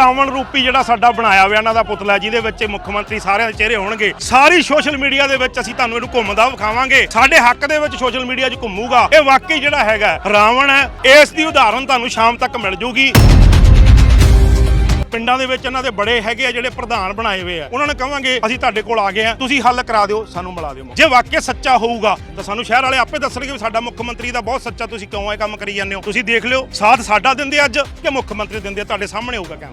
ਰਾਵਣ ਰੂਪੀ ਜਿਹੜਾ ਸਾਡਾ ਬਣਾਇਆ ਹੋਇਆ, ਇਹਨਾਂ ਦਾ ਪੁਤਲਾ, ਜਿਹਦੇ ਵਿੱਚ ਮੁੱਖ ਮੰਤਰੀ ਸਾਰਿਆਂ ਦੇ ਚਿਹਰੇ ਹੋਣਗੇ। ਸਾਰੀ ਸੋਸ਼ਲ ਮੀਡੀਆ ਦੇ ਵਿੱਚ ਅਸੀਂ ਤੁਹਾਨੂੰ ਇਹਨੂੰ ਘੁੰਮਦਾ ਵਿਖਾਵਾਂਗੇ। ਸਾਡੇ ਹੱਕ ਦੇ ਵਿੱਚ ਸੋਸ਼ਲ ਮੀਡੀਆ 'ਚ ਘੁੰਮੂਗਾ। ਇਹ ਵਾਕਈ ਜਿਹੜਾ ਹੈਗਾ, ਰਾਵਣ ਹੈ, ਇਸ ਦੀ ਉਦਾਹਰਨ ਤੁਹਾਨੂੰ ਸ਼ਾਮ ਤੱਕ ਮਿਲ ਜੂਗੀ। ਪਿੰਡਾਂ ਦੇ ਵਿੱਚ ਇਹਨਾਂ ਦੇ ਬੜੇ ਹੈਗੇ ਆ ਜਿਹੜੇ ਪ੍ਰਧਾਨ ਬਣਾਏ ਹੋਏ ਆ। ਉਹਨਾਂ ਨੂੰ ਕਹਾਂਗੇ ਅਸੀਂ ਤੁਹਾਡੇ ਕੋਲ ਆ ਗਏ ਆ, ਤੁਸੀਂ ਹੱਲ ਕਰਾ ਦਿਓ, ਸਾਨੂੰ ਮਿਲਾ ਦਿਓ। ਜੇ ਵਾਕਿਆ ਸੱਚਾ ਹੋਊਗਾ, ਤਾਂ ਸਾਨੂੰ ਸ਼ਹਿਰ ਵਾਲੇ ਆਪੇ ਦੱਸਣਗੇ ਵੀ ਸਾਡਾ ਮੁੱਖ ਮੰਤਰੀ ਦਾ ਬਹੁਤ ਸੱਚਾ, ਤੁਸੀਂ ਕਿਉਂ ਇਹ ਕੰਮ ਕਰੀ ਜਾਂਦੇ ਹੋ? ਤੁਸੀਂ ਦੇਖ ਲਿਓ, ਸਾਥ ਸਾਡਾ ਦਿੰਦੇ ਅੱਜ ਕਿ ਮੁੱਖ ਮੰਤਰੀ ਦਿੰਦੇ ਤੁਹਾਡੇ ਸਾਹਮਣੇ ਹੋਊਗਾ ਕੰਮ।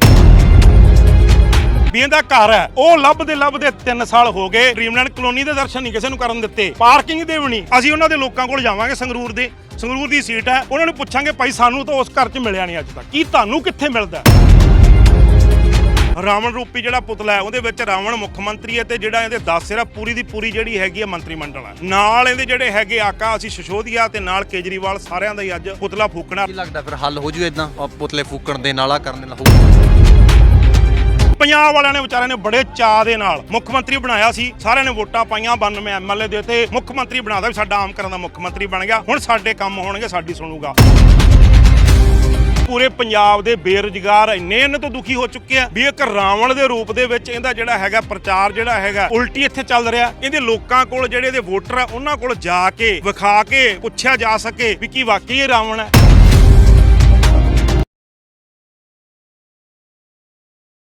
ਵੀ ਇਹਦਾ ਘਰ ਹੈ, ਉਹ ਲੱਭਦੇ ਲੱਭਦੇ 3 ਸਾਲ ਹੋ ਗਏ, ਡ੍ਰੀਮਲੈਂਡ ਕਲੋਨੀ ਦੇ ਦਰਸ਼ਨ ਨਹੀਂ ਕਿਸੇ ਨੂੰ ਕਰਨ ਦਿੱਤੇ, ਪਾਰਕਿੰਗ ਦੇ ਵੀ ਨਹੀਂ। ਅਸੀਂ ਉਹਨਾਂ ਦੇ ਲੋਕਾਂ ਕੋਲ ਜਾਵਾਂਗੇ ਸੰਗਰੂਰ ਦੇ, ਸੰਗਰੂਰ ਦੀ ਸੀਟ ਹੈ, ਉਹਨਾਂ ਨੂੰ ਪੁੱਛਾਂਗੇ, ਭਾਈ, ਸਾਨੂੰ ਤਾਂ ਉਸ ਘਰ 'ਚ ਮਿਲਿਆ ਨਹੀਂ ਅੱਜ ਤੱਕ। ਕੀ ਤੁਹਾਨੂੰ ਕਿੱਥੇ ਮਿਲਦਾ ਰਾਵਣ ਰੂਪੀ ਜਿਹੜਾ ਪੁਤਲਾ ਹੈ ਉਹਦੇ ਵਿੱਚ ਰਾਵਣ ਮੁੱਖ ਮੰਤਰੀ ਹੈ ਤੇ ਜਿਹੜਾ ਇਹਦੇ 10 ਸਿਰਾ ਪੂਰੀ ਦੀ ਪੂਰੀ ਜਿਹੜੀ ਹੈਗੀ ਹੈ ਮੰਤਰੀ ਮੰਡਲ ਹੈ। ਨਾਲ ਇਹਦੇ ਜਿਹੜੇ ਹੈਗੇ ਆਕਾ ਅਸੀਂ ਸ਼ਸ਼ੋਦੀਆ ਤੇ ਨਾਲ ਕੇਜਰੀਵਾਲ ਸਾਰਿਆਂ ਦਾ ਹੀ ਅੱਜ ਪੁਤਲਾ ਫੂਕਣਾ। ਕੀ ਲੱਗਦਾ ਫਿਰ ਹੱਲ ਹੋ ਜੂ ਇਦਾਂ ਪੁਤਲੇ ਫੂਕਣ ਦੇ ਨਾਲਾ ਕਰਨ ਨਾਲ ਪੰਜਾਬ ਵਾਲਿਆਂ ਨੇ ਵਿਚਾਰਿਆਂ ਨੇ ਬੜੇ ਚਾਅ ਦੇ ਨਾਲ ਮੁੱਖ ਮੰਤਰੀ ਬਣਾਇਆ ਸੀ। ਸਾਰਿਆਂ ਨੇ ਵੋਟਾਂ ਪਾਈਆਂ 92 ਐਮਐਲਏ ਦੇ ਤੇ ਮੁੱਖ ਮੰਤਰੀ ਬਣਾਦਾ ਵੀ ਸਾਡਾ ਆਮ ਕਰਨ ਦਾ ਮੁੱਖ ਮੰਤਰੀ ਬਣ ਗਿਆ। ਹੁਣ ਸਾਡੇ ਕੰਮ ਹੋਣਗੇ ਸਾਡੀ ਸੁਣੂਗਾ। ਪੂਰੇ ਪੰਜਾਬ ਦੇ ਬੇਰੁਜ਼ਗਾਰ ਇੰਨੇ ਇਹਨਾਂ ਤੋਂ ਦੁਖੀ ਹੋ ਚੁੱਕੇ ਆ ਵੀ ਇੱਕ ਰਾਵਣ ਦੇ ਰੂਪ ਦੇ ਵਿੱਚ ਇਹਦਾ ਜਿਹੜਾ ਹੈਗਾ ਪ੍ਰਚਾਰ ਜਿਹੜਾ ਹੈਗਾ ਉਲਟੀ ਇੱਥੇ ਚੱਲ ਰਿਹਾ। ਇਹਦੇ ਲੋਕਾਂ ਕੋਲ ਜਿਹੜੇ ਇਹਦੇ ਵੋਟਰ ਆ, ਉਹਨਾਂ ਕੋਲ ਜਾ ਕੇ, ਵਿਖਾ ਕੇ, ਪੁੱਛਿਆ ਜਾ ਸਕੇ ਵੀ ਕੀ ਵਾਕਈ ਇਹ ਰਾਵਣ ਹੈ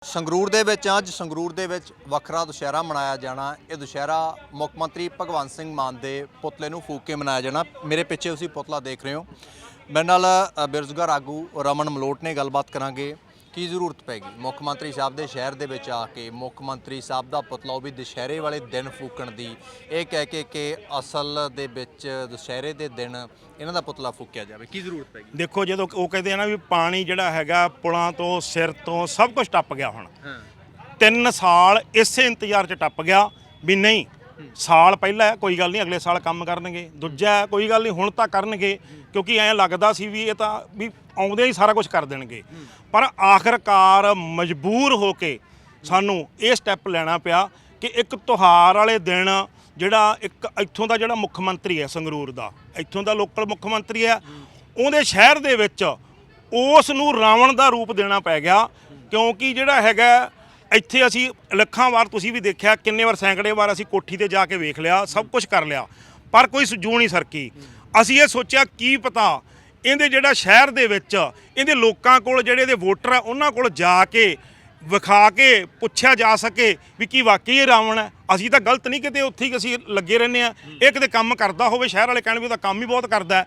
ਸੰਗਰੂਰ ਦੇ ਵਿੱਚ ਅੱਜ ਸੰਗਰੂਰ ਦੇ ਵਿੱਚ ਵੱਖਰਾ ਦੁਸ਼ਹਿਰਾ ਮਨਾਇਆ ਜਾਣਾ। ਇਹ ਦੁਸ਼ਹਿਰਾ ਮੁੱਖ ਮੰਤਰੀ ਭਗਵੰਤ ਸਿੰਘ ਮਾਨ ਦੇ ਪੁਤਲੇ ਨੂੰ ਫੂਕ ਕੇ ਮਨਾਇਆ ਜਾਣਾ। ਮੇਰੇ ਪਿੱਛੇ ਤੁਸੀਂ ਪੁਤਲਾ ਦੇਖ ਰਹੇ ਹੋ। ਮੇਰੇ ਨਾਲ ਬੇਰੁਜ਼ਗਾਰ ਆਗੂ ਰਮਨ ਮਲੋਟ ਨੇ ਗੱਲਬਾਤ ਕਰਾਂਗੇ। ਕੀ ਜ਼ਰੂਰਤ ਪੈਗੀ? ਮੁੱਖ ਮੰਤਰੀ ਸਾਹਿਬ ਦੇ ਸ਼ਹਿਰ ਦੇ ਵਿੱਚ ਆ ਕੇ ਮੁੱਖ ਮੰਤਰੀ ਸਾਹਿਬ ਦਾ ਪੁਤਲਾ ਉਹ ਵੀ ਦੁਸ਼ਹਿਰੇ ਵਾਲੇ ਦਿਨ ਫੂਕਣ ਦੀ। ਇਹ ਕਹਿ ਕੇ ਕਿ ਅਸਲ ਦੇ ਵਿੱਚ ਦੁਸ਼ਹਿਰੇ ਦੇ ਦਿਨ ਇਹਨਾਂ ਦਾ ਪੁਤਲਾ ਫੂਕਿਆ ਜਾਵੇ। ਕੀ ਜ਼ਰੂਰਤ ਪੈਗੀ? ਦੇਖੋ ਜਦੋਂ ਉਹ ਕਹਿੰਦੇ ਆ ਨਾ ਵੀ ਪਾਣੀ ਜਿਹੜਾ ਹੈਗਾ ਪੁਲਾਂ ਤੋਂ ਸਿਰ ਤੋਂ ਸਭ ਕੁਝ ਟੱਪ ਗਿਆ ਹੁਣ। ਹਾਂ। ਤਿੰਨ ਸਾਲ ਇਸੇ ਇੰਤਜ਼ਾਰ 'ਚ ਟੱਪ ਗਿਆ ਵੀ ਨਹੀਂ ਸਾਲ ਪਹਿਲਾਂ ਕੋਈ ਗੱਲ ਨਹੀਂ, ਅਗਲੇ ਸਾਲ ਕੰਮ ਕਰਨਗੇ। ਦੂਜਾ, ਕੋਈ ਗੱਲ ਨਹੀਂ, ਹੁਣ ਤਾਂ ਕਰਨਗੇ, ਕਿਉਂਕਿ ਐਂ ਲੱਗਦਾ ਸੀ ਵੀ ਇਹ ਤਾਂ ਵੀ ਆਉਂਦੇ ਹੀ ਸਾਰਾ ਕੁਝ ਕਰ ਦੇਣਗੇ। ਪਰ ਆਖਰਕਾਰ ਮਜਬੂਰ ਹੋ ਕੇ ਸਾਨੂੰ ਇਹ ਸਟੈਪ ਲੈਣਾ ਪਿਆ ਕਿ ਇੱਕ ਤਿਉਹਾਰ ਵਾਲੇ ਦਿਨ ਜਿਹੜਾ ਇੱਕ ਇੱਥੋਂ ਦਾ ਜਿਹੜਾ ਮੁੱਖ ਮੰਤਰੀ ਹੈ ਸੰਗਰੂਰ ਦਾ, ਇੱਥੋਂ ਦਾ ਲੋਕਲ ਮੁੱਖ ਮੰਤਰੀ ਹੈ, ਉਹਦੇ ਸ਼ਹਿਰ ਦੇ ਵਿੱਚ ਉਸ ਨੂੰ ਰਾਵਣ ਦਾ ਰੂਪ ਦੇਣਾ ਪੈ ਗਿਆ, ਕਿਉਂਕਿ ਜਿਹੜਾ ਹੈਗਾ ਇੱਥੇ ਅਸੀਂ ਲੱਖਾਂ ਵਾਰ ਤੁਸੀਂ ਵੀ ਦੇਖਿਆ ਕਿੰਨੇ ਵਾਰ ਸੈਂਕੜੇ ਵਾਰ ਅਸੀਂ ਕੋਠੀ ਤੇ ਜਾ ਕੇ ਵੇਖ ਲਿਆ, ਸਭ ਕੁਝ ਕਰ ਲਿਆ। ਪਰ ਕੋਈ ਸੁਜੂ ਨਹੀਂ ਸਰਕੀ। ਅਸੀਂ ਇਹ ਸੋਚਿਆ ਕੀ ਪਤਾ ਇਹਦੇ ਜਿਹੜਾ ਸ਼ਹਿਰ ਦੇ ਵਿੱਚ ਇਹਦੇ ਲੋਕਾਂ ਕੋਲ ਜਿਹੜੇ ਇਹਦੇ ਵੋਟਰ ਆ, ਉਹਨਾਂ ਕੋਲ ਜਾ ਕੇ, ਵਿਖਾ ਕੇ, ਪੁੱਛਿਆ ਜਾ ਸਕੇ ਵੀ ਕੀ ਵਾਕਈ ਇਹ ਰਾਵਣ ਹੈ। ਅਸੀਂ ਤਾਂ ਗਲਤ ਨਹੀਂ ਕਿਤੇ ਉੱਥੇ ਹੀ ਅਸੀਂ ਲੱਗੇ ਰਹਿੰਦੇ ਆ ਇਹ ਕਿਤੇ ਕੰਮ ਕਰਦਾ ਹੋਵੇ, ਸ਼ਹਿਰ ਵਾਲੇ ਕਹਿਣ ਵੀ ਉਹਦਾ ਕੰਮ ਹੀ ਬਹੁਤ ਕਰਦਾ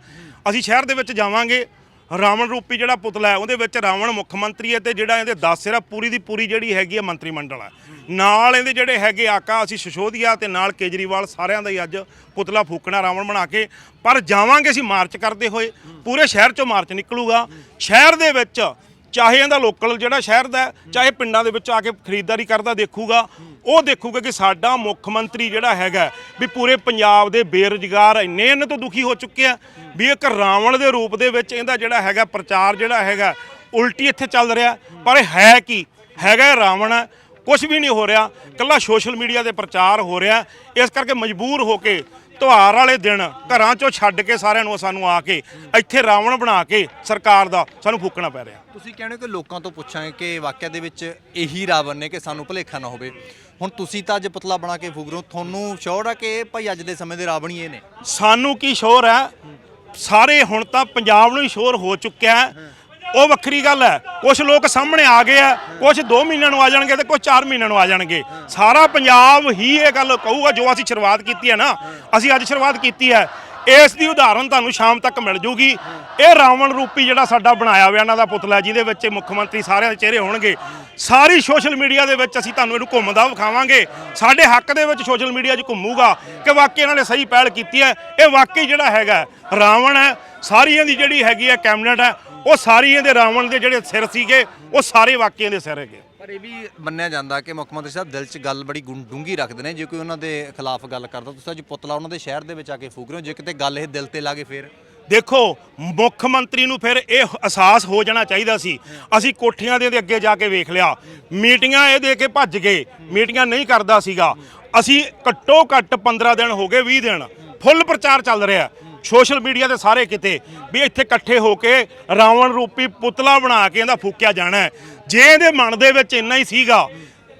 ਅਸੀਂ ਸ਼ਹਿਰ ਦੇ ਵਿੱਚ ਜਾਵਾਂਗੇ ਰਾਵਣ ਰੂਪੀ ਜਿਹੜਾ ਪੁਤਲਾ ਹੈ, ਉਹਦੇ ਵਿੱਚ ਰਾਵਣ ਮੁੱਖ ਮੰਤਰੀ ਹੈ ਤੇ ਜਿਹੜਾ ਇਹਦੇ 10 ਸਿਰਾ ਪੂਰੀ ਦੀ ਪੂਰੀ ਜਿਹੜੀ ਹੈਗੀ ਹੈ ਮੰਤਰੀ ਮੰਡਲ ਹੈ। ਨਾਲ ਇਹਦੇ ਜਿਹੜੇ ਹੈਗੇ ਆਕਾ, ਅਸੀਂ ਸ਼ਸ਼ੋਦੀਆ ਤੇ ਨਾਲ ਕੇਜਰੀਵਾਲ ਸਾਰਿਆਂ ਦਾ ਹੀ ਅੱਜ ਪੁਤਲਾ ਫੂਕਣਾ ਰਾਵਣ ਬਣਾ ਕੇ, ਪਰ ਜਾਵਾਂਗੇ ਅਸੀਂ ਮਾਰਚ ਕਰਦੇ ਹੋਏ, ਪੂਰੇ ਸ਼ਹਿਰ ਚੋਂ ਮਾਰਚ ਨਿਕਲੂਗਾ। ਸ਼ਹਿਰ ਦੇ ਵਿੱਚ ਚਾਹੇ ਇਹਦਾ ਲੋਕਲ ਜਿਹੜਾ ਸ਼ਹਿਰ ਦਾ ਚਾਹੇ ਪਿੰਡਾਂ ਦੇ ਵਿੱਚ ਆ ਕੇ ਖਰੀਦਦਾਰੀ ਕਰਦਾ ਦੇਖੂਗਾ, ਉਹ ਦੇਖੂਗਾ ਕਿ ਸਾਡਾ ਮੁੱਖ ਮੰਤਰੀ ਜਿਹੜਾ ਹੈਗਾ ਵੀ ਪੂਰੇ ਪੰਜਾਬ ਦੇ ਬੇਰੁਜ਼ਗਾਰ ਇੰਨੇ ਇਹਨਾਂ ਤੋਂ ਦੁਖੀ ਹੋ ਚੁੱਕੇ ਆ, ਵੀ ਇੱਕ ਰਾਵਣ ਦੇ ਰੂਪ ਦੇ ਵਿੱਚ ਇਹਦਾ ਜਿਹੜਾ ਹੈਗਾ ਪ੍ਰਚਾਰ ਜਿਹੜਾ ਹੈਗਾ ਉਲਟੀ ਇੱਥੇ ਚੱਲ ਰਿਹਾ ਪਰ ਇਹ ਹੈ ਕੀ? ਹੈਗਾ ਰਾਵਣ ਹੈ ਕੁਝ ਵੀ ਨਹੀਂ ਹੋ ਰਿਹਾ ਕੱਲਾ ਸੋਸ਼ਲ ਮੀਡੀਆ ਤੇ ਪ੍ਰਚਾਰ ਹੋ ਰਿਹਾ ਇਸ ਕਰਕੇ ਮਜਬੂਰ ਹੋ ਕੇ ਤਿਉਹਾਰ ਵਾਲੇ ਦਿਨ ਘਰਾਂ ਚੋਂ ਛੱਡ ਕੇ ਸਾਰਿਆਂ ਨੂੰ ਸਾਨੂੰ ਆ ਕੇ ਇੱਥੇ ਰਾਵਣ ਬਣਾ ਕੇ ਸਰਕਾਰ ਦਾ ਸਾਨੂੰ ਫੂਕਣਾ ਪੈ ਰਿਹਾ। ਤੁਸੀਂ ਕਹਿੰਦੇ ਹੋ ਕਿ ਲੋਕਾਂ ਤੋਂ ਪੁੱਛਾਂਗੇ ਕਿ ਵਾਕਿਆ ਦੇ ਵਿੱਚ ਇਹੀ ਰਾਵਣ ਨੇ ਕਿ ਸਾਨੂੰ ਭੁਲੇਖਾ ਨਾ ਹੋਵੇ। ਹੁਣ ਤੁਸੀਂ ਤਾਂ ਅੱਜ ਪੁਤਲਾ ਬਣਾ ਕੇ ਫੂਕ ਰਹੇ ਹੋ। ਤੁਹਾਨੂੰ ਸ਼ੋਰ ਆ ਕਿ ਭਾਈ ਅੱਜ ਦੇ ਸਮੇਂ ਦੇ ਰਾਵਣ ਹੀ ਇਹ ਨੇ? ਸਾਨੂੰ ਕੀ ਸ਼ੋਰ ਹੈ? ਸਾਰੇ ਹੁਣ ਤਾਂ ਪੰਜਾਬ ਨੂੰ ਹੀ ਸ਼ੋਰ ਹੋ ਚੁੱਕਿਆ ਹੈ। ਉਹ ਵੱਖਰੀ ਗੱਲ ਹੈ। ਕੁਝ ਲੋਕ ਸਾਹਮਣੇ ਆ ਗਏ ਆ ਕੁਝ 2 ਮਹੀਨਿਆਂ ਨੂੰ ਆ ਜਾਣਗੇ ਤੇ ਕੁਝ 4 ਮਹੀਨਿਆਂ ਨੂੰ ਆ ਜਾਣਗੇ। ਸਾਰਾ ਪੰਜਾਬ ਹੀ ਇਹ ਗੱਲ ਕਹੂਗਾ, ਜੋ ਅਸੀਂ ਸ਼ੁਰੂਆਤ ਕੀਤੀ ਹੈ ਨਾ, ਅਸੀਂ ਅੱਜ ਸ਼ੁਰੂਆਤ ਕੀਤੀ ਹੈ। ਇਸ ਦੀ ਉਦਾਹਰਨ ਤੁਹਾਨੂੰ ਸ਼ਾਮ ਤੱਕ ਮਿਲ ਜੂਗੀ। ਇਹ ਰਾਵਣ ਰੂਪੀ ਜਿਹੜਾ ਸਾਡਾ ਬਣਾਇਆ ਹੋਇਆ ਇਹਨਾਂ ਦਾ ਪੁਤਲਾ, ਜਿਹਦੇ ਵਿੱਚ ਮੁੱਖ ਮੰਤਰੀ ਸਾਰਿਆਂ ਦੇ ਚਿਹਰੇ ਹੋਣਗੇ। ਸਾਰੀ ਸੋਸ਼ਲ ਮੀਡੀਆ ਦੇ ਵਿੱਚ ਅਸੀਂ ਤੁਹਾਨੂੰ ਇਹਨੂੰ ਘੁੰਮਦਾ ਵਿਖਾਵਾਂਗੇ। ਸਾਡੇ ਹੱਕ ਦੇ ਵਿੱਚ ਸੋਸ਼ਲ ਮੀਡੀਆ 'ਚ ਘੁੰਮੂਗਾ ਕਿ ਵਾਕਈ ਇਹਨਾਂ ਨੇ ਸਹੀ ਪਹਿਲ ਕੀਤੀ ਹੈ। ਇਹ ਵਾਕਈ ਜਿਹੜਾ ਹੈਗਾ, ਰਾਵਣ ਹੈ, ਸਾਰੀਆਂ ਦੀ ਜਿਹੜੀ ਹੈਗੀ ਹੈ, ਕੈਬਨਿਟ ਹੈ ਉਹ ਸਾਰੀਆਂ ਦੇ ਰਾਵਣ ਦੇ ਜਿਹੜੇ ਸਿਰ ਸੀਗੇ ਉਹ ਸਾਰੇ ਵਾਕਿਆਂ ਦੇ ਸਿਰ ਹੈਗੇ। ਪਰ ਇਹ ਵੀ ਮੰਨਿਆ ਜਾਂਦਾ ਕਿ ਮੁੱਖ ਮੰਤਰੀ ਸਾਹਿਬ ਦਿਲ 'ਚ ਗੱਲ ਬੜੀ ਗੁੰ- ਡੂੰਘੀ ਰੱਖਦੇ ਨੇ ਜੇ ਕੋਈ ਉਹਨਾਂ ਦੇ ਖਿਲਾਫ ਗੱਲ ਕਰਦਾ ਤੁਸੀਂ ਅੱਜ ਪੁਤਲਾ ਉਹਨਾਂ ਦੇ ਸ਼ਹਿਰ ਦੇ ਵਿੱਚ ਆ ਕੇ ਫੂਕ ਰਹੇ ਹੋ ਜੇ ਕਿਤੇ ਗੱਲ ਇਹ ਦਿਲ ਤੇ ਲਾਗੇ ਫੇਰ? ਦੇਖੋ ਮੁੱਖ ਮੰਤਰੀ ਨੂੰ ਫਿਰ ਇਹ ਅਹਿਸਾਸ ਹੋ ਜਾਣਾ ਚਾਹੀਦਾ ਸੀ। ਅਸੀਂ ਕੋਠੀਆਂ ਦੇ ਅੱਗੇ ਜਾ ਕੇ ਵੇਖ ਲਿਆ। ਮੀਟਿੰਗਾਂ ਇਹ ਦੇ ਕੇ ਭੱਜ ਗਏ। ਮੀਟਿੰਗਾਂ ਨਹੀਂ ਕਰਦਾ ਸੀਗਾ। ਅਸੀਂ ਘੱਟੋ ਘੱਟ 15 ਦਿਨ ਹੋ ਗਏ 20 ਦਿਨ। ਫੁੱਲ ਪ੍ਰਚਾਰ ਚੱਲ ਰਿਹਾ। ਸੋਸ਼ਲ ਮੀਡੀਆ ਤੇ ਸਾਰੇ ਕਿਤੇ ਵੀ ਇੱਥੇ ਇਕੱਠੇ ਹੋ ਕੇ ਰਾਵਣ ਰੂਪੀ ਪੁਤਲਾ ਬਣਾ ਕੇ ਇਹਦਾ ਫੂਕਿਆ ਜਾਣਾ ਜੇ ਇਹਦੇ ਮਨ ਦੇ ਵਿੱਚ ਇੰਨਾ ਹੀ ਸੀਗਾ,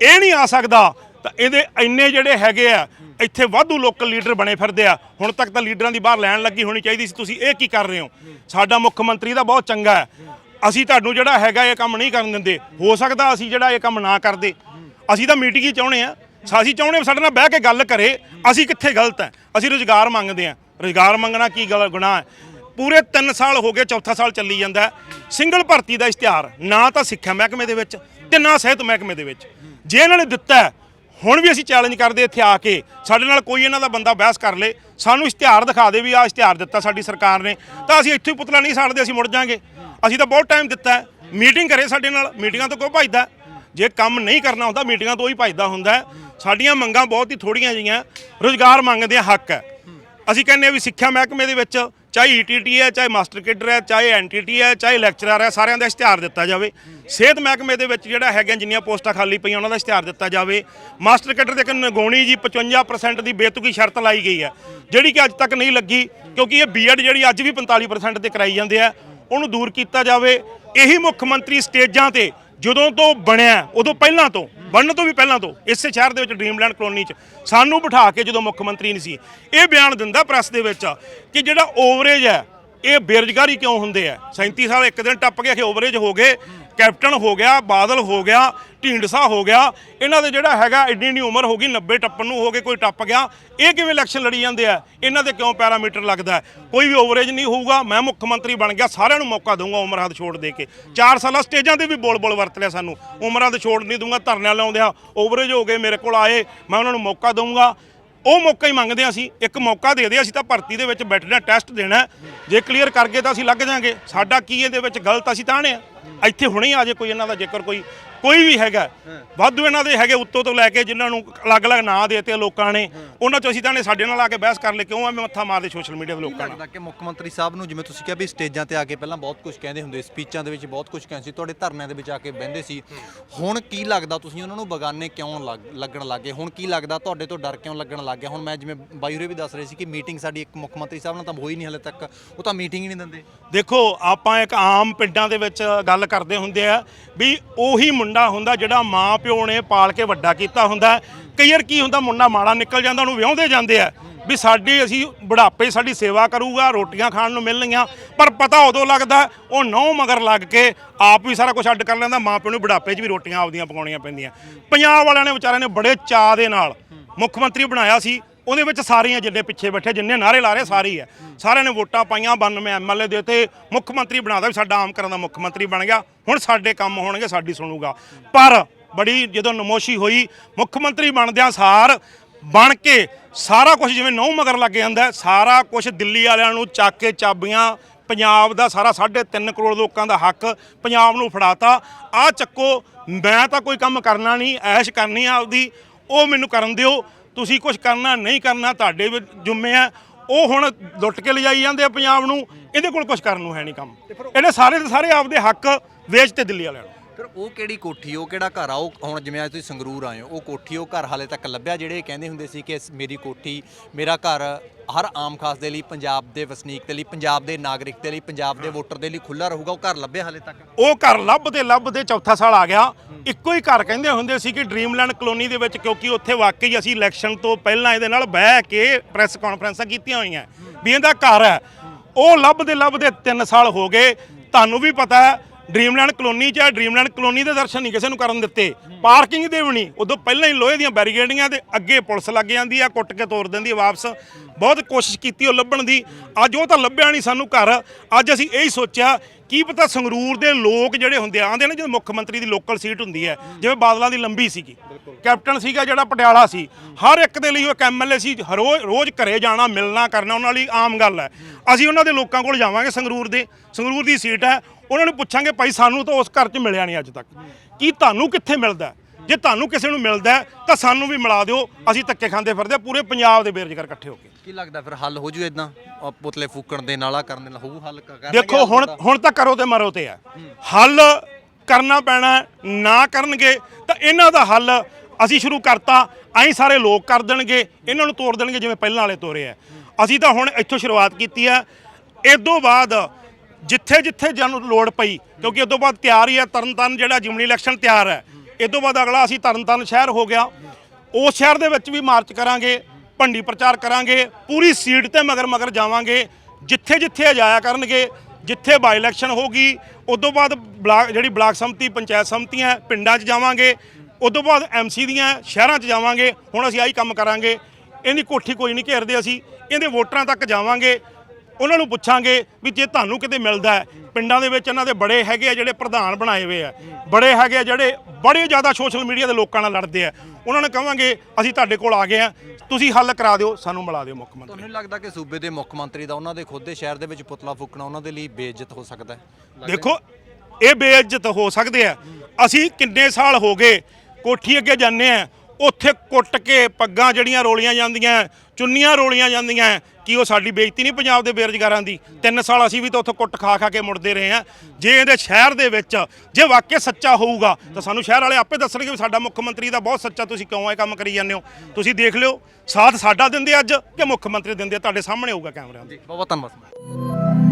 ਇਹ ਨਹੀਂ ਆ ਸਕਦਾ, ਤਾਂ ਇਹਦੇ ਇੰਨੇ ਜਿਹੜੇ ਹੈਗੇ ਆ, ਇੱਥੇ ਵਾਧੂ ਲੋਕਲ ਲੀਡਰ ਬਣੇ ਫਿਰਦੇ ਆ। ਹੁਣ ਤੱਕ ਤਾਂ ਲੀਡਰਾਂ ਦੀ ਬਾਹਰ ਲੈਣ ਲੱਗੀ ਹੋਣੀ ਚਾਹੀਦੀ ਸੀ, ਤੁਸੀਂ ਇਹ ਕੀ ਕਰ ਰਹੇ ਹੋ? ਸਾਡਾ ਮੁੱਖ ਮੰਤਰੀ ਤਾਂ ਬਹੁਤ ਚੰਗਾ ਹੈ। ਅਸੀਂ ਤੁਹਾਨੂੰ ਜਿਹੜਾ ਹੈਗਾ ਇਹ ਕੰਮ ਨਹੀਂ ਕਰਨ ਦਿੰਦੇ। ਹੋ ਸਕਦਾ ਅਸੀਂ ਜਿਹੜਾ ਇਹ ਕੰਮ ਨਾ ਕਰਦੇ। ਅਸੀਂ ਤਾਂ ਮੀਟਿੰਗ ਹੀ ਚਾਹੁੰਦੇ ਆ। ਅਸੀਂ ਚਾਹੁੰਦੇ ਹਾਂ ਸਾਡੇ ਨਾਲ ਬਹਿ ਕੇ ਗੱਲ ਕਰੇ। ਅਸੀਂ ਕਿੱਥੇ ਗਲਤ ਹੈ? ਅਸੀਂ ਰੋਜ਼ਗਾਰ ਮੰਗਦੇ ਆ ਰੋਜ਼ਗਾਰ ਮੰਗਣਾ ਕੀ ਗਲ ਗੁਨਾਹ ਹੈ? ਪੂਰੇ 3 ਸਾਲ ਹੋ ਗਏ, ਚੌਥਾ ਸਾਲ ਚੱਲੀ ਜਾਂਦਾ ਸਿੰਗਲ ਭਰਤੀ ਦਾ ਇਸ਼ਤਿਹਾਰ, ਨਾ ਤਾਂ ਸਿੱਖਿਆ ਮਹਿਕਮੇ ਦੇ ਵਿੱਚ ਤੇ ਨਾ ਸਿਹਤ ਮਹਿਕਮੇ ਦੇ ਵਿੱਚ। ਜੇ ਇਹਨਾਂ ਨੇ ਦਿੱਤਾ ਹੁਣ ਵੀ ਅਸੀਂ ਚੈਲੰਜ ਕਰਦੇ ਇੱਥੇ ਆ ਕੇ, ਸਾਡੇ ਨਾਲ ਕੋਈ ਇਹਨਾਂ ਦਾ ਬੰਦਾ ਬਹਿਸ ਕਰ ਲੇ, ਸਾਨੂੰ ਇਸ਼ਤਿਹਾਰ ਦਿਖਾ ਦੇ ਵੀ ਆ ਇਸ਼ਤਿਹਾਰ ਦਿੱਤਾ ਸਾਡੀ ਸਰਕਾਰ ਨੇ, ਤਾਂ ਅਸੀਂ ਇੱਥੇ ਹੀ ਪੁਤਲਾ ਨਹੀਂ ਸਾੜਦੇ, ਅਸੀਂ ਮੁੜ ਜਾਾਂਗੇ। ਅਸੀਂ ਤਾਂ ਬਹੁਤ ਟਾਈਮ ਦਿੱਤਾ ਮੀਟਿੰਗ ਕਰੇ ਸਾਡੇ ਨਾਲ ਮੀਟਿੰਗਾਂ ਤੋਂ ਕੋਈ ਭਜਦਾ ਜੇ ਕੰਮ ਨਹੀਂ ਕਰਨਾ ਹੁੰਦਾ ਮੀਟਿੰਗਾਂ ਤੋਂ ਹੀ ਭਜਦਾ ਹੁੰਦਾ ਸਾਡੀਆਂ ਮੰਗਾਂ ਬਹੁਤ ਹੀ ਥੋੜੀਆਂ ਜਿਹੀਆਂ, ਰੋਜ਼ਗਾਰ ਮੰਗਦੇ ਆ ਹੱਕ ਹੈ। ਅਸੀਂ ਕਹਿੰਦੇ ਆ ਵੀ ਸਿੱਖਿਆ ਮਹਿਕਮੇ ਦੇ ਵਿੱਚ ਚਾਹੇ ਈਟੀਟੀ ਹੈ, ਚਾਹੇ ਮਾਸਟਰ ਕੇਡਰ ਹੈ, ਚਾਹੇ ਐਨਟੀਟੀ ਹੈ, ਚਾਹੇ ਲੈਕਚਰਰ ਹੈ, ਸਾਰਿਆਂ ਦਾ ਇਸ਼ਤਿਹਾਰ ਦਿੱਤਾ ਜਾਵੇ। ਸਿਹਤ ਮਹਿਕਮੇ ਦੇ ਵਿੱਚ ਜਿਹੜਾ ਹੈਗਾ ਜਿੰਨੀਆਂ ਪੋਸਟਾਂ ਖਾਲੀ ਪਈਆਂ, ਉਹਨਾਂ ਦਾ ਇਸ਼ਤਿਹਾਰ ਦਿੱਤਾ ਜਾਵੇ। ਮਾਸਟਰ ਕੇਡਰ ਦੇ ਇੱਕ ਨਗੋਣੀ ਜੀ 55% ਦੀ ਬੇਤੁਕੀ ਸ਼ਰਤ ਲਾਈ ਗਈ ਹੈ, ਜਿਹੜੀ ਕਿ ਅੱਜ ਤੱਕ ਨਹੀਂ ਲੱਗੀ, ਕਿਉਂਕਿ ਇਹ ਬੀਐਡ ਜਿਹੜੀ ਅੱਜ ਵੀ 45% ਤੇ ਕਰਾਈ ਜਾਂਦੇ ਆ, ਉਹਨੂੰ ਦੂਰ ਕੀਤਾ ਜਾਵੇ। ਇਹੀ ਮੁੱਖ ਮੰਤਰੀ ਸਟੇਜਾਂ ਤੇ ਜਦੋਂ ਤੋਂ ਬਣਿਆ, ਉਦੋਂ ਪਹਿਲਾਂ ਤੋਂ, ਬਣਨ ਤੋਂ ਵੀ ਪਹਿਲਾਂ ਤੋਂ, ਇਸੇ ਸ਼ਹਿਰ ਦੇ ਵਿੱਚ ਡ੍ਰੀਮਲੈਂਡ ਕਲੋਨੀ 'ਚ ਸਾਨੂੰ ਬਿਠਾ ਕੇ ਜਦੋਂ ਮੁੱਖ ਮੰਤਰੀ ਨਹੀਂ ਸੀ, ਇਹ ਬਿਆਨ ਦਿੰਦਾ ਪ੍ਰੈਸ ਦੇ ਵਿੱਚ ਕਿ ਜਿਹੜਾ ਓਵਰੇਜ ਹੈ, ਇਹ ਬੇਰੁਜ਼ਗਾਰੀ ਕਿਉਂ ਹੁੰਦੇ ਆ? 37 ਸਾਲ ਇੱਕ ਦਿਨ ਟੱਪ ਗਿਆ ਕਿ ਓਵਰੇਜ ਹੋ ਗਏ ਕੈਪਟਨ ਹੋ ਗਿਆ, ਬਾਦਲ ਹੋ ਗਿਆ, ਢੀਂਡਸਾ ਹੋ ਗਿਆ, ਇਹਨਾਂ ਦੇ ਜਿਹੜਾ ਹੈਗਾ ਐਡੀ ਇੰਨੀ ਉਮਰ ਹੋ ਗਈ 90 ਟੱਪਣ ਨੂੰ ਹੋ ਗਏ ਕੋਈ ਟੱਪ ਗਿਆ। ਇਹ ਕਿਵੇਂ ਇਲੈਕਸ਼ਨ ਲੜੀ ਜਾਂਦੇ ਆ? ਇਹਨਾਂ ਦੇ ਕਿਉਂ ਪੈਰਾਮੀਟਰ ਲੱਗਦਾ ਕੋਈ ਵੀ ਓਵਰੇਜ ਨਹੀਂ ਹੋਊਗਾ, ਮੈਂ ਮੁੱਖ ਮੰਤਰੀ ਬਣ ਗਿਆ, ਸਾਰਿਆਂ ਨੂੰ ਮੌਕਾ ਦਊਂਗਾ ਉਮਰ ਹੱਦ ਛੋੜ ਦੇ ਕੇ। 4 ਸਾਲਾਂ ਸਟੇਜਾਂ ਤੇ ਵੀ ਬੋਲ ਬੋਲ ਵਰਤ ਲਿਆ ਸਾਨੂੰ। ਉਮਰ ਹੱਦ ਛੋੜ ਨਹੀਂ ਦਊਂਗਾ, ਧਰਨਿਆਂ ਲਾਉਂਦੇ ਆ। ਓਵਰੇਜ ਹੋ ਗਏ, ਮੇਰੇ ਕੋਲ ਆਏ, ਮੈਂ ਉਹਨਾਂ ਨੂੰ ਮੌਕਾ ਦਊਂਗਾ। ਉਹ ਮੌਕਾ ਹੀ ਮੰਗਦੇ ਹਾਂ ਅਸੀਂ, ਇੱਕ ਮੌਕਾ ਦੇ ਦੇ ਅਸੀਂ ਤਾਂ ਭਰਤੀ ਦੇ ਵਿੱਚ ਬੈਠਣਾ ਟੈਸਟ ਦੇਣਾ ਜੇ ਕਲੀਅਰ ਕਰ ਗਏ ਤਾਂ ਅਸੀਂ ਲੱਗ ਜਾਾਂਗੇ। ਸਾਡਾ ਕੀ ਇਹਦੇ ਵਿੱਚ ਗਲਤ ਅਸੀਂ ਤਾਂ ਨੇ ਆ ਇੱਥੇ ਹੁਣੇ ਹੀ ਆ ਜੇ ਕੋਈ ਇਹਨਾਂ ਦਾ ਜੇਕਰ ਕੋਈ ਕੋਈ ਵੀ ਹੈਗਾ। ਵਾਧੂ ਇਹਨਾਂ ਦੇ ਹੈਗੇ ਉੱਤੋਂ ਤੋਂ ਲੈ ਕੇ ਜਿਨ੍ਹਾਂ ਨੂੰ ਅਲੱਗ-ਅਲੱਗ ਨਾਂ ਦੇਤੇ ਲੋਕਾਂ ਨੇ। ਉਹਨਾਂ ਚੋਂ ਅਸੀਂ ਤਾਂ ਨੇ ਸਾਡੇ ਨਾਲ ਆ ਕੇ ਬਹਿਸ ਕਰ ਲੈ ਕਿਉਂ ਐਵੇਂ ਮੱਥਾ ਮਾਰਦੇ ਸੋਸ਼ਲ ਮੀਡੀਆ ਦੇ ਲੋਕਾਂ ਨਾਲ? ਕਿ ਮੁੱਖ ਮੰਤਰੀ ਸਾਹਿਬ ਨੂੰ ਜਿਵੇਂ ਤੁਸੀਂ ਕਿਹਾ ਵੀ ਸਟੇਜਾਂ ਤੇ ਆ ਕੇ ਪਹਿਲਾਂ ਬਹੁਤ ਕੁਝ ਕਹਿੰਦੇ ਹੁੰਦੇ ਸਪੀਚਾਂ ਦੇ ਵਿੱਚ ਬਹੁਤ ਕੁਝ ਕਹਿੰਦੇ ਸੀ ਤੁਹਾਡੇ ਧਰਨਿਆਂ ਦੇ ਵਿੱਚ ਆ ਕੇ ਬਹਿੰਦੇ ਸੀ। ਹੁਣ ਕੀ ਲੱਗਦਾ ਤੁਸੀਂ ਉਹਨਾਂ ਨੂੰ ਬਗਾਨੇ ਕਿਉਂ ਲੱਗ- ਲੱਗਣ ਲੱਗੇ ਹੁਣ ਕੀ ਲੱਗਦਾ ਤੁਹਾਡੇ ਤੋਂ ਡਰ ਕਿਉਂ ਲੱਗਣ ਲੱਗ ਗਿਆ? ਹੁਣ ਮੈਂ ਜਿਵੇਂ ਬਾਈ ਹੋਰੇ ਵੀ ਦੱਸ ਰਹੇ ਸੀ ਕਿ ਮੀਟਿੰਗ ਸਾਡੀ ਇੱਕ ਮੁੱਖ ਮੰਤਰੀ ਸਾਹਿਬ ਨਾਲ ਤਾਂ ਹੋਈ ਨਹੀਂ ਹਲੇ ਤੱਕ ਉਹ ਤਾਂ ਮੀਟਿੰਗ ਹੀ ਨਹੀਂ ਦਿੰਦੇ। ਦੇਖੋ ਆਪਾਂ ਇੱਕ ਆਮ ਪਿੰਡਾਂ ਦੇ ਵਿੱਚ ਗੱਲ ਕਰਦੇ ਹੁੰਦੇ ਆ ਵੀ ਉਹੀ ਮੁੰਡਾ ਹੁੰਦਾ ਜਿਹੜਾ ਮਾਂ ਪਿਓ ਨੇ ਪਾਲ ਕੇ ਵੱਡਾ ਕੀਤਾ ਹੁੰਦਾ। ਕਈ ਵਾਰ ਕੀ ਹੁੰਦਾ, ਮੁੰਡਾ ਮਾੜਾ ਨਿਕਲ ਜਾਂਦਾ, ਉਹਨੂੰ ਵਿਆਹੁੰਦੇ ਜਾਂਦੇ ਆ। ਵੀ ਸਾਡੀ, ਅਸੀਂ ਬੁਢਾਪੇ ਸਾਡੀ ਸੇਵਾ ਕਰੂਗਾ, ਰੋਟੀਆਂ ਖਾਣ ਨੂੰ ਮਿਲਣਗੀਆਂ। ਪਰ ਪਤਾ ਉਦੋਂ ਲੱਗਦਾ, ਉਹ ਨੌ ਮਗਰ ਲੱਗ ਕੇ ਆਪ ਵੀ ਸਾਰਾ ਕੁਝ ਅੱਡ ਕਰ ਲੈਂਦਾ, ਮਾਂ ਪਿਓ ਨੂੰ ਬੁਢਾਪੇ 'ਚ ਵੀ ਰੋਟੀਆਂ ਆਪਦੀਆਂ ਪਕਾਉਣੀਆਂ ਪੈਂਦੀਆਂ। ਪੰਜਾਬ ਵਾਲਿਆਂ ਨੇ ਵਿਚਾਰਿਆਂ ਨੇ ਬੜੇ ਚਾਅ ਦੇ ਨਾਲ ਮੁੱਖ ਮੰਤਰੀ ਬਣਾਇਆ ਸੀ। ਉਹਦੇ ਵਿੱਚ ਸਾਰੀਆਂ ਜਿੰਨੇ ਪਿੱਛੇ ਬੈਠੇ, ਜਿੰਨੇ ਨਾਰੇ ਲਾ ਰਹੇ, ਸਾਰੇ ਹੀ। ਆ ਸਾਰਿਆਂ ਨੇ ਵੋਟਾਂ ਪਾਈਆਂ 92 ਐਮਐਲਏ ਦੇ ਤੇ ਮੁੱਖ ਮੰਤਰੀ ਬਣਾਦਾ ਵੀ ਸਾਡਾ ਆਮ ਕਰਨ ਦਾ ਮੁੱਖ ਮੰਤਰੀ ਬਣ ਗਿਆ। ਹੁਣ ਸਾਡੇ ਕੰਮ ਹੋਣਗੇ, ਸਾਡੀ ਸੁਣੂਗਾ। ਪਰ ਬੜੀ ਜਦੋਂ ਨਮੋਸ਼ੀ ਹੋਈ, ਮੁੱਖ ਮੰਤਰੀ ਬਣਦਿਆਂ ਸਾਰ ਬਣ ਕੇ ਸਾਰਾ ਕੁਝ ਜਿਵੇਂ ਨੌ ਮਗਰ ਲੱਗ ਜਾਂਦਾ ਸਾਰਾ ਕੁਝ ਦਿੱਲੀ ਵਾਲਿਆਂ ਨੂੰ ਚੱਕ ਕੇ ਚਾਬੀਆਂ, ਪੰਜਾਬ ਦਾ ਸਾਰਾ 3.5 ਕਰੋੜ ਲੋਕਾਂ ਦਾ ਹੱਕ ਪੰਜਾਬ ਨੂੰ ਫੜਾਤਾ। ਆ ਚੱਕੋ, ਮੈਂ ਤਾਂ ਕੋਈ ਕੰਮ ਕਰਨਾ ਨਹੀਂ, ਐਸ਼ ਕਰਨੀ ਆ ਆਪਦੀ, ਉਹ ਮੈਨੂੰ ਕਰਨ ਦਿਓ। ਤੁਸੀਂ ਕੁਝ ਕਰਨਾ ਨਹੀਂ ਕਰਨਾ ਤੁਹਾਡੇ ਜ਼ਿੰਮੇ ਆ ਉਹ ਹੁਣ ਲੁੱਟ ਕੇ ਲਿਜਾਈ ਜਾਂਦੇ ਆ ਪੰਜਾਬ ਨੂੰ ਇਹਦੇ ਕੋਲ ਕੁਝ ਕਰਨ ਨੂੰ ਹੈ ਨਹੀਂ ਕੰਮ। ਇਹਨੇ ਸਾਰੇ ਦੇ ਸਾਰੇ ਆਪਦੇ ਹੱਕ ਵੇਚ ਤੇ ਦਿੱਲੀ ਵਾਲਿਆਂ ਨੂੰ। ਫਿਰ ਉਹ ਕਿਹੜੀ ਕੋਠੀ ਉਹ ਕਿਹੜਾ ਘਰ ਆ? ਉਹ ਹੁਣ ਜਿਵੇਂ ਅੱਜ ਤੁਸੀਂ ਸੰਗਰੂਰ ਆਏ ਹੋ ਉਹ ਕੋਠੀ ਉਹ ਘਰ ਹਾਲੇ ਤੱਕ ਲੱਭਿਆ? ਜਿਹੜੇ ਕਹਿੰਦੇ ਹੁੰਦੇ ਸੀ ਕਿ ਇਸ- ਮੇਰੀ ਕੋਠੀ ਮੇਰਾ ਘਰ ਹਰ ਆਮ ਖਾਸ ਦੇ ਲਈ ਪੰਜਾਬ ਦੇ ਵਸਨੀਕ ਦੇ ਲਈ ਪੰਜਾਬ ਦੇ ਨਾਗਰਿਕ ਦੇ ਲਈ ਪੰਜਾਬ ਦੇ ਵੋਟਰ ਦੇ ਲਈ ਖੁੱਲਾ ਰਹੂਗਾ ਉਹ ਘਰ ਲੱਭਿਆ ਹਾਲੇ ਤੱਕ? ਉਹ ਘਰ ਲੱਭਦੇ ਲੱਭਦੇ ਚੌਥਾ ਸਾਲ ਆ ਗਿਆ। ਇੱਕੋ ਹੀ ਘਰ ਕਹਿੰਦੇ ਹੁੰਦੇ ਸੀ ਕਿ ਡ੍ਰੀਮਲੈਂਡ ਕਲੋਨੀ ਦੇ ਵਿੱਚ ਕਿਉਂਕਿ ਉੱਥੇ ਵਾਕਈ ਅਸੀਂ ਇਲੈਕਸ਼ਨ ਤੋਂ ਪਹਿਲਾਂ ਇਹਦੇ ਨਾਲ ਬਹਿ ਕੇ ਪ੍ਰੈਸ ਕਾਨਫਰੰਸਾਂ ਕੀਤੀਆਂ ਹੋਈਆਂ। ਵੀ ਇਹਦਾ ਘਰ ਹੈ। ਉਹ ਲੱਭਦੇ ਲੱਭਦੇ 3 ਸਾਲ ਹੋ ਗਏ। ਤੁਹਾਨੂੰ ਵੀ ਪਤਾ ਹੈ ਡ੍ਰੀਮਲੈਂਡ ਕਲੋਨੀ 'ਚ ਹੈ ਡ੍ਰੀਮਲੈਂਡ ਕਲੋਨੀ ਦੇ ਦਰਸ਼ਨ ਨਹੀਂ ਕਿਸੇ ਨੂੰ ਕਰਨ ਦਿੱਤੇ। ਪਾਰਕਿੰਗ ਦੇ ਵੀ ਨਹੀਂ। ਉਦੋਂ ਪਹਿਲਾਂ ਹੀ ਲੋਹੇ ਦੀਆਂ ਬੈਰੀਗੇਡਿੰਗਾਂ ਦੇ ਅੱਗੇ ਪੁਲਿਸ ਲੱਗ ਜਾਂਦੀ ਆ, ਕੁੱਟ ਕੇ ਤੋਰ ਦਿੰਦੀ ਆ ਵਾਪਸ। ਬਹੁਤ ਕੋਸ਼ਿਸ਼ ਕੀਤੀ ਉਹ ਲੱਭਣ ਦੀ। ਅੱਜ ਉਹ ਤਾਂ ਲੱਭਿਆ ਨਹੀਂ ਸਾਨੂੰ ਘਰ। ਅੱਜ ਅਸੀਂ ਇਹੀ ਸੋਚਿਆ, ਕੀ ਪਤਾ ਸੰਗਰੂਰ ਦੇ ਲੋਕ ਜਿਹੜੇ ਹੁੰਦੇ ਆ ਆਂਦੇ ਨੇ ਜਦੋਂ ਮੁੱਖ ਮੰਤਰੀ ਦੀ ਲੋਕਲ ਸੀਟ ਹੁੰਦੀ ਹੈ, ਜਿਵੇਂ ਬਾਦਲਾਂ ਦੀ ਲੰਬੀ ਸੀਗੀ। ਕੈਪਟਨ ਸੀਗਾ ਜਿਹੜਾ ਪਟਿਆਲਾ ਸੀ। ਹਰ ਇੱਕ ਦੇ ਲਈ ਉਹ ਇੱਕ ਐਮਐਲਏ ਸੀ। ਰੋਜ਼ ਰੋਜ਼ ਘਰੇ ਜਾਣਾ, ਮਿਲਣਾ, ਕਰਨਾ, ਉਹਨਾਂ ਲਈ ਆਮ ਗੱਲ ਹੈ। ਅਸੀਂ ਉਹਨਾਂ ਦੇ ਲੋਕਾਂ ਕੋਲ ਜਾਵਾਂਗੇ ਸੰਗਰੂਰ ਦੇ। ਸੰਗਰੂਰ ਦੀ ਸੀਟ ਹੈ। ਉਹਨਾਂ ਨੂੰ ਪੁੱਛਾਂਗੇ ਭਾਈ ਸਾਨੂੰ ਤਾਂ ਉਸ ਘਰ 'ਚ ਮਿਲਿਆ ਨਹੀਂ ਅੱਜ ਤੱਕ। ਕੀ ਤੁਹਾਨੂੰ ਕਿੱਥੇ ਮਿਲਦਾ? ਜੇ ਤੁਹਾਨੂੰ ਕਿਸੇ ਨੂੰ ਮਿਲਦਾ ਤਾਂ ਸਾਨੂੰ ਵੀ ਮਿਲਾ ਦਿਓ। ਅਸੀਂ ਧੱਕੇ ਖਾਂਦੇ ਫਿਰਦੇ ਹਾਂ ਪੂਰੇ ਪੰਜਾਬ ਦੇ ਬੇਰੁਜ਼ਗਾਰ ਇਕੱਠੇ ਹੋ ਕੇ। ਕੀ ਲੱਗਦਾ ਫਿਰ ਹੱਲ ਹੋ ਜੂ ਇਦਾਂ ਪੁਤਲੇ ਫੂਕਣ ਦੇ ਨਾਲਾ ਕਰਨ ਦੇ ਨਾਲ ਹੋਊ ਹੱਲ? ਕਰ ਦੇਖੋ ਹੁਣ ਹੁਣ ਤਾਂ ਕਰੋ ਤੇ ਮਰੋ ਤੇ ਆ ਹੱਲ ਕਰਨਾ ਪੈਣਾ। ਨਾ ਕਰਨਗੇ ਤਾਂ ਇਹਨਾਂ ਦਾ ਹੱਲ ਅਸੀਂ ਸ਼ੁਰੂ ਕਰਤਾ ਐਂ ਸਾਰੇ ਲੋਕ ਕਰ ਦੇਣਗੇ ਇਹਨਾਂ ਨੂੰ ਤੋੜ ਦੇਣਗੇ ਜਿਵੇਂ ਪਹਿਲਾਂ ਵਾਲੇ ਤੋਰੇ ਆ ਅਸੀਂ ਤਾਂ ਹੁਣ ਇੱਥੋਂ ਸ਼ੁਰੂਆਤ ਕੀਤੀ ਇਸ ਤੋਂ ਬਾਅਦ ਜਿੱਥੇ ਜਿੱਥੇ ਜਨ ਲੋੜ ਪਈ, ਕਿਉਂਕਿ ਇਸ ਤੋਂ ਬਾਅਦ ਤਿਆਰ ਹੀ ਹੈ, ਤਰਨਤਾਰਨ ਜਿਹੜਾ ਜਿਮਨੀ ਇਲੈਕਸ਼ਨ ਤਿਆਰ ਹੈ। ਇਸ ਤੋਂ ਬਾਅਦ ਅਗਲਾ ਅਸੀਂ ਤਰਨਤਾਰਨ ਸ਼ਹਿਰ ਹੋ ਗਿਆ। ਉਸ ਸ਼ਹਿਰ ਦੇ ਵਿੱਚ ਵੀ ਮਾਰਚ ਕਰਾਂਗੇ, ਭੰਡੀ ਪ੍ਰਚਾਰ ਕਰਾਂਗੇ, ਪੂਰੀ ਸੀਟ ਤੇ ਮਗਰ ਮਗਰ ਜਾਵਾਂਗੇ। ਜਿੱਥੇ ਜਿੱਥੇ ਜਾਇਆ ਕਰਨਗੇ, ਜਿੱਥੇ ਬਾਈ ਇਲੈਕਸ਼ਨ ਹੋਗੀ ਉਸ ਤੋਂ ਬਾਅਦ ਬਲਾਕ ਜਿਹੜੀ ਬਲਾਕ ਸੰਮਤੀ, ਪੰਚਾਇਤ ਸੰਮਤੀਆਂ ਪਿੰਡਾਂ 'ਚ ਜਾਵਾਂਗੇ। ਉਸ ਤੋਂ ਬਾਅਦ ਐਮਸੀ ਦੀਆਂ ਸ਼ਹਿਰਾਂ 'ਚ ਜਾਵਾਂਗੇ। ਹੁਣ ਅਸੀਂ ਆਹੀ ਕੰਮ ਕਰਾਂਗੇ। ਇਹਦੀ ਕੋਠੀ ਕੋਈ ਨਹੀਂ ਘੇਰਦੇ ਅਸੀਂ। ਇਹਦੇ ਵੋਟਰਾਂ ਤੱਕ ਜਾਵਾਂਗੇ। ਉਹਨਾਂ ਨੂੰ ਪੁੱਛਾਂਗੇ ਵੀ ਜੇ ਤੁਹਾਨੂੰ ਕਿਤੇ ਮਿਲਦਾ ਹੈ ਪਿੰਡਾਂ ਦੇ ਵਿੱਚ ਇਹਨਾਂ ਦੇ ਬੜੇ ਹੈਗੇ ਆ ਜਿਹੜੇ ਪ੍ਰਧਾਨ ਬਣਾਏ ਹੋਏ ਆ ਬੜੇ ਹੈਗੇ ਆ ਜਿਹੜੇ ਬੜੇ ਜ਼ਿਆਦਾ ਸੋਸ਼ਲ ਮੀਡੀਆ ਦੇ ਲੋਕਾਂ ਨਾਲ ਲੜਦੇ ਆ ਉਹਨਾਂ ਨੂੰ ਕਹਾਂਗੇ ਅਸੀਂ ਤੁਹਾਡੇ ਕੋਲ ਆ ਗਏ ਆ ਤੁਸੀਂ ਹੱਲ ਕਰਾ ਦਿਓ ਸਾਨੂੰ ਮਿਲਾ ਦਿਓ ਮੁੱਖ ਮੰਤਰੀ। ਤੁਹਾਨੂੰ ਲੱਗਦਾ ਕਿ ਸੂਬੇ ਦੇ ਮੁੱਖ ਮੰਤਰੀ ਦਾ ਉਹਨਾਂ ਦੇ ਖੁਦ ਦੇ ਸ਼ਹਿਰ ਦੇ ਵਿੱਚ ਪੁਤਲਾ ਫੂਕਣਾ ਉਹਨਾਂ ਦੇ ਲਈ ਬੇਇੱਜ਼ਤ ਹੋ ਸਕਦਾ ਹੈ? ਦੇਖੋ ਇਹ ਬੇਇੱਜ਼ਤ ਹੋ ਸਕਦੇ ਆ। ਅਸੀਂ ਕਿੰਨੇ ਸਾਲ ਹੋ ਗਏ ਕੋਠੀ ਅੱਗੇ ਜਾਂਦੇ ਆ ਉੱਥੇ ਕੁੱਟ ਕੇ ਪੱਗਾਂ ਜਿਹੜੀਆਂ ਰੋਲੀਆਂ ਜਾਂਦੀਆਂ, ਚੁੰਨੀਆਂ ਰੋਲੀਆਂ ਜਾਂਦੀਆਂ, ਕਿ ਉਹ ਸਾਡੀ ਬੇਇੱਜ਼ਤੀ ਨਹੀਂ ਪੰਜਾਬ ਦੇ ਬੇਰੁਜ਼ਗਾਰਾਂ ਦੀ? ਤਿੰਨ ਸਾਲ ਅਸੀਂ ਵੀ ਤਾਂ ਉੱਥੇ ਕੁੱਟ ਖਾ ਖਾ ਕੇ ਮੁੜਦੇ ਰਹੇ ਆ ਜੇ ਇਹਦੇ ਸ਼ਹਿਰ ਦੇ ਵਿੱਚ, ਜੇ ਵਾਕਿਆ ਸੱਚਾ ਹੋਊਗਾ, ਤਾਂ ਸਾਨੂੰ ਸ਼ਹਿਰ ਵਾਲੇ ਆਪੇ ਦੱਸਣਗੇ ਵੀ ਸਾਡਾ ਮੁੱਖ ਮੰਤਰੀ ਦਾ ਬਹੁਤ ਸੱਚਾ, ਤੁਸੀਂ ਕਿਉਂ ਇਹ ਕੰਮ ਕਰੀ ਜਾਂਦੇ ਹੋ? ਤੁਸੀਂ ਦੇਖ ਲਿਓ, ਸਾਥ ਸਾਡਾ ਦਿੰਦੇ ਅੱਜ ਕਿ ਮੁੱਖ ਮੰਤਰੀ ਦਿੰਦੇ ਤੁਹਾਡੇ ਸਾਹਮਣੇ ਹੋਊਗਾ ਕੈਮਰਿਆਂ ਦੇ ਬਹੁਤ ਬਹੁਤ ਧੰਨਵਾਦ।